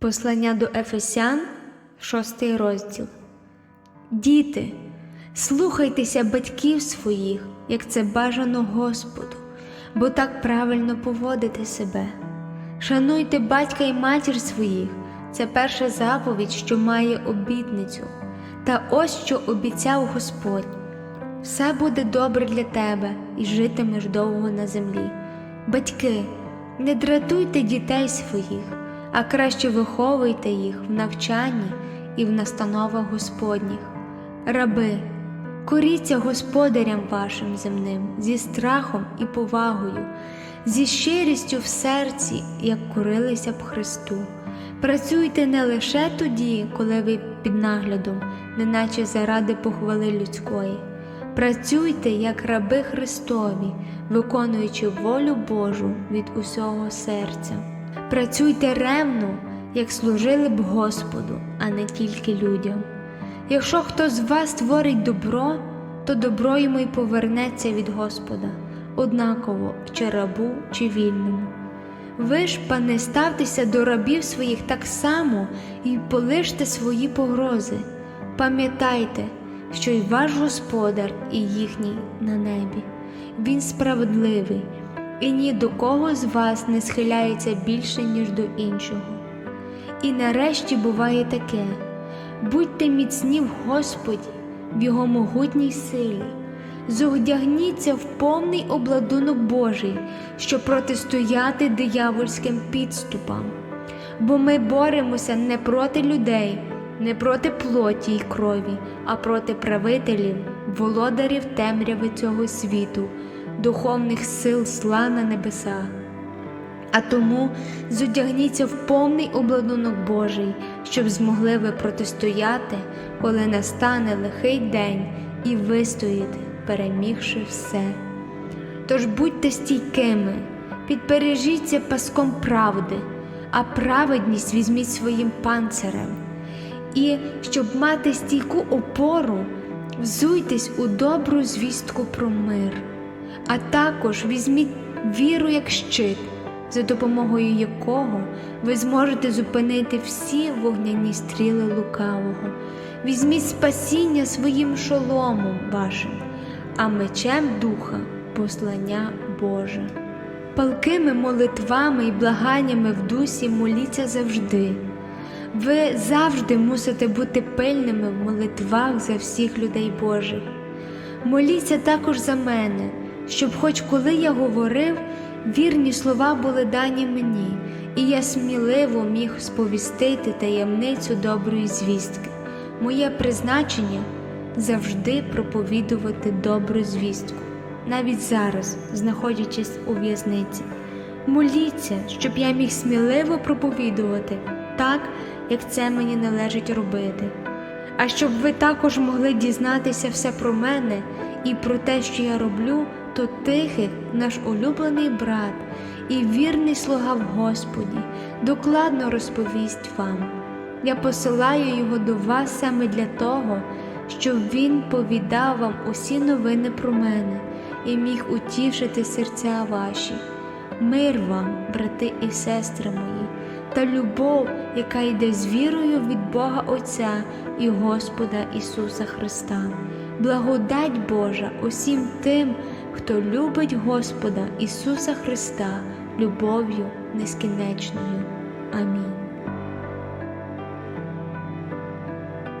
Послання до Ефесян, шостий розділ. Діти, слухайтеся батьків своїх, як це бажано Господу, бо так правильно поводити себе. Шануйте батька і матір своїх, це перша заповідь, що має обітницю. Та ось що обіцяв Господь: все буде добре для тебе і житимеш довго на землі. Батьки, не дратуйте дітей своїх, а краще виховуйте їх в навчанні і в настановах Господніх. Раби, коріться господарям вашим земним зі страхом і повагою, зі щирістю в серці, як корилися б Христу. Працюйте не лише тоді, коли ви під наглядом, неначе заради похвали людської. Працюйте як раби Христові, виконуючи волю Божу від усього серця. Працюйте ревно, як служили б Господу, а не тільки людям. Якщо хто з вас творить добро, то добро йому й повернеться від Господа, однаково чи рабу, чи вільному. Ви ж, пане, ставтеся до рабів своїх так само і полиште свої погрози. Пам'ятайте, що й ваш Господар, і їхній на небі. Він справедливий, і ні до кого з вас не схиляється більше, ніж до іншого. І нарешті буває таке: будьте міцні в Господі, в Його могутній силі, зодягніться в повний обладунок Божий, щоб протистояти диявольським підступам. Бо ми боремося не проти людей, не проти плоті й крові, а проти правителів, володарів темряви цього світу, духовних сил зла на небесах. А тому зодягніться в повний обладунок Божий, щоб змогли ви протистояти, коли настане лихий день, і вистоїти, перемігши все. Тож будьте стійкими, підпережіться паском правди, а праведність візьміть своїм панцирем. І щоб мати стійку опору, взуйтесь у добру звістку про мир, а також візьміть віру як щит, за допомогою якого ви зможете зупинити всі вогняні стріли лукавого. Візьміть спасіння своїм шоломом вашим, а мечем духа послання Боже. Палкими молитвами і благаннями в дусі моліться завжди. Ви завжди мусите бути пильними в молитвах за всіх людей Божих. Моліться також за мене, щоб, хоч коли я говорив, вірні слова були дані мені, і я сміливо міг сповістити таємницю доброї звістки. Моє призначення завжди проповідувати добру звістку, навіть зараз, знаходячись у в'язниці. Моліться, щоб я міг сміливо проповідувати так, як це мені належить робити. А щоб ви також могли дізнатися все про мене і про те, що я роблю, то тихий, наш улюблений брат і вірний слуга в Господі, докладно розповість вам. Я посилаю його до вас саме для того, щоб він повідав вам усі новини про мене і міг утішити серця ваші. Мир вам, брати і сестри мої, та любов, яка йде з вірою від Бога Отця і Господа Ісуса Христа, благодать Божа усім тим, хто любить Господа Ісуса Христа любов'ю нескінечною. Амінь.